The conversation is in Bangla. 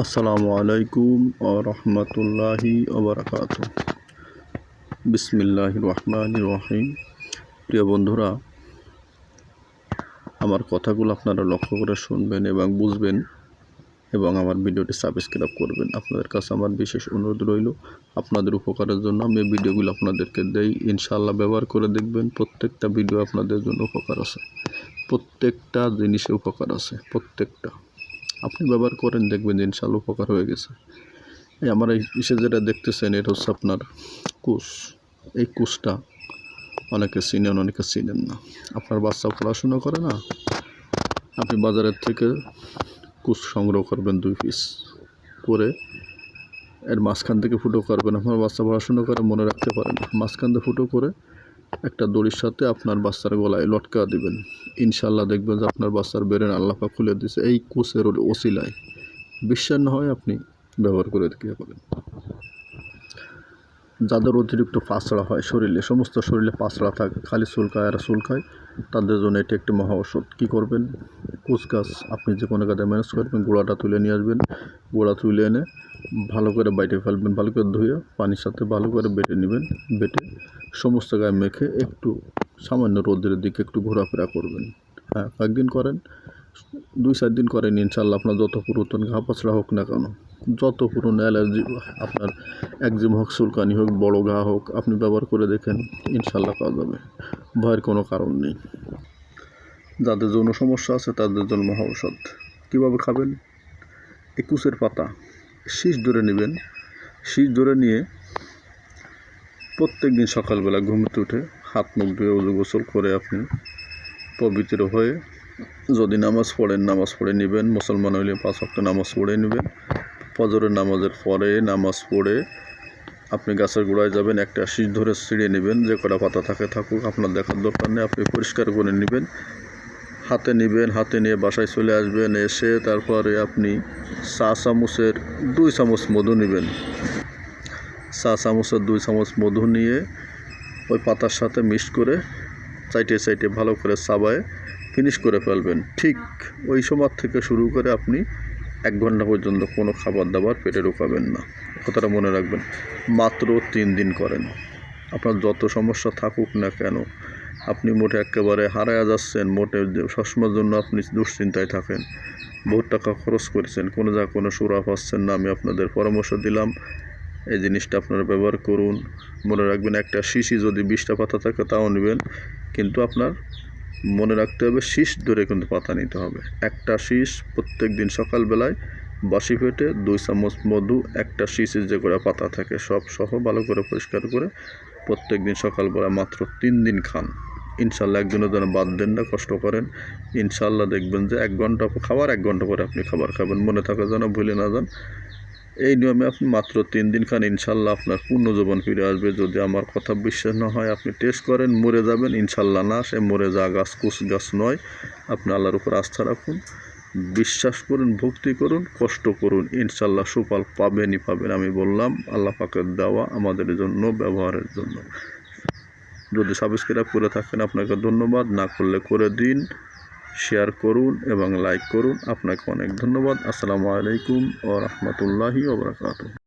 আসসালামু আলাইকুম ও রহমতুল্লাহি ওবরাকাত বিসমিল্লাহ রহমান রহিম। প্রিয় বন্ধুরা, আমার কথাগুলো আপনারা লক্ষ্য করে শুনবেন এবং বুঝবেন এবং আমার ভিডিওটি সাবস্ক্রাইব করবেন। আপনাদের কাছে আমার বিশেষ অনুরোধ রইল, আপনাদের উপকারের জন্য আমি ভিডিওগুলো আপনাদেরকে দেই। ইনশাল্লাহ ব্যবহার করে দেখবেন প্রত্যেকটা ভিডিও আপনাদের জন্য উপকার আছে। প্রত্যেকটা জিনিসে উপকার আছে, প্রত্যেকটা। আপনি ব্যবহার করেন, দেখবেন যে ইনশাল্লাহ উপকার হয়ে গেছে। এই আমার এই ইসে যেটা দেখতেছেন, এটা হচ্ছে আপনার কুশ। এই কুশটা অনেকে চিনেন অনেকে চিনেন না। আপনার বাচ্চা পড়াশুনো করে না, আপনি বাজারের থেকে কুশ সংগ্রহ করবেন দুই পিস করে। এর মাঝখান থেকে ফুটো করবেন। আপনার বাচ্চা পড়াশুনো করে, মনে রাখতে পারেন। মাঝখান থেকে ফুটো করে একটা দড়ির সাথে আপনার বাচ্চার গলায় লটকা দিবেন। ইনশাল্লাহ দেখবেন যে আপনার বাচ্চার বেরেন আল্লাপা খুলে দিছে এই কোষের ওসিলায়। বিশ্বাস না হয় আপনি ব্যবহার করে দেখতে পারেন যাদের অতিরিক্ত পাঁচড়া হয় শরীরে, সমস্ত শরীরে পাঁচড়া থাকে, খালি চুলকায় আর চুলকায়, তাদের জন্য এটি একটি মহা ওষুধ কী করবেন? কুচ গাছ আপনি যে কোনো কাজে ম্যানেজ করবেন গোড়াটা তুলে নিয়ে আসবেন, গোড়া তুলে এনে ভালো করে বাইটে ফেলবেন, ভালো করে ধুয়ে পানির সাথে ভালো করে বেটে নেবেন, বেটে সমস্ত গায়ে মেখে একটু সামান্য রোদের দিকে একটু ঘোরাফেরা করবেন। হ্যাঁ কয়েকদিন করেন, দুই চার দিন করেন ইনশাল্লাহ আপনার যত পুরাতন ঘা পাচড়া হোক না কেন, যত পুরনো অ্যালার্জি, আপনার একজিম হোক, চুলকানি হোক, বড় ঘা হোক, আপনি ব্যবহার করে দেখেন ইনশাল্লাহ পাওয়া যাবে। ভয়ের কোনো কারণ নেই। যাদের যৌন সমস্যা আছে তাদের জন্য মহা ঔষধ। কীভাবে খাবেন? একুশের পাতা। শীষ ধরে নেবেন। শীষ ধরে নিয়ে প্রত্যেক দিন সকালবেলা ঘুমতে উঠে হাত মুখ ধুয়ে উজু গোসল করে আপনি পবিত্র হয়ে যদি নামাজ পড়েন, নামাজ পড়ে নেবেন। মুসলমান হইলে পাঁচ অক্ট নামাজ পড়ে নেবেন। ফজরের নামাজের পরে নামাজ পড়ে আপনি গাছের গোড়ায় যাবেন, একটা শীষ ধরে ছিঁড়ে নেবেন। যে কটা পাতা থাকে থাকুক, আপনার দেখার দরকার নেই। আপনি পরিষ্কার করে নেবেন। হাতে নেবেন, হাতে নিয়ে বাসায় চলে আসবেন, এসে তারপরে আপনি চা চামচের দুই চামচ মধু নেবেন। চা চামচের দুই চামচ মধু নিয়ে ওই পাতার সাথে মিক্স করে চাইটে চাইটে ভালো করে চাবায় ফিনিশ করে ফেলবেন। ঠিক ওই সময় থেকে শুরু করে আপনি এক ঘণ্টা পর্যন্ত কোনো খাবার দাবার পেটে ঢোকাবেন না। কথাটা মনে রাখবেন, মাত্র তিন দিন করেন। আপনার যত সমস্যা থাকুক না কেন, আপনি মোটে একেবারে হারায়া যাচ্ছেন, মোটে সবসময়ের জন্য আপনি দুশ্চিন্তায় থাকেন। বহুত টাকা খরচ করেছেন, কোনো যা কোনো সুরা পাচ্ছেন না। আমি আপনাদের পরামর্শ দিলাম। এই জিনিসটা আপনারা ব্যবহার করুন। মনে রাখবেন, একটা শিশি যদি বিশটা পাতা থাকে তাও নেবেন। কিন্তু আপনার মনে রাখতে হবে শীষ ধরে কিন্তু পাতা নিতে হবে। একটা শীষ প্রত্যেক দিন সকালবেলায় বাসি পেটে দুই চামচ মধু, একটা শীষের যে করে পাতা থাকে সব সহ ভালো করে পরিষ্কার করে প্রত্যেক দিন সকালবেলা মাত্র তিন দিন খান। ইনশাল্লাহ একজনের যেন বাদ দেন না, কষ্ট করেন। ইনশাল্লাহ দেখবেন যে এক ঘণ্টা খাবার এক ঘণ্টা পরে আপনি খাবার খাবেন। মনে থাকে যেন ভুলে না যান। এই নিয়মে আপনি মাত্র তিন দিন খান ইনশাল্লাহ আপনার পূর্ণ জীবন ফিরে আসবে। যদি আমার কথা বিশ্বাস না হয়, আপনি টেস্ট করেন, মরে যাবেন। ইনশাল্লাহ না, সে মরে যা গাছ কুচ গাছ নয়। আপনি আল্লাহর উপর আস্থা রাখুন, বিশ্বাস করুন, ভক্তি করুন, কষ্ট করুন। ইনশাল্লাহ সুফল পাবেনই পাবেন, আমি বললাম। আল্লাহ পাকের দেওয়া আমাদের জন্য, ব্যবহারের জন্য। যদি সাবস্ক্রাইব করে থাকেন, আপনাকে ধন্যবাদ। না করলে করে দিন। শেয়ার করুন এবং লাইক করুন। আপনাকে অনেক ধন্যবাদ। আসসালামু আলাইকুম ও রহমতুল্লাহি ওবরাকাতু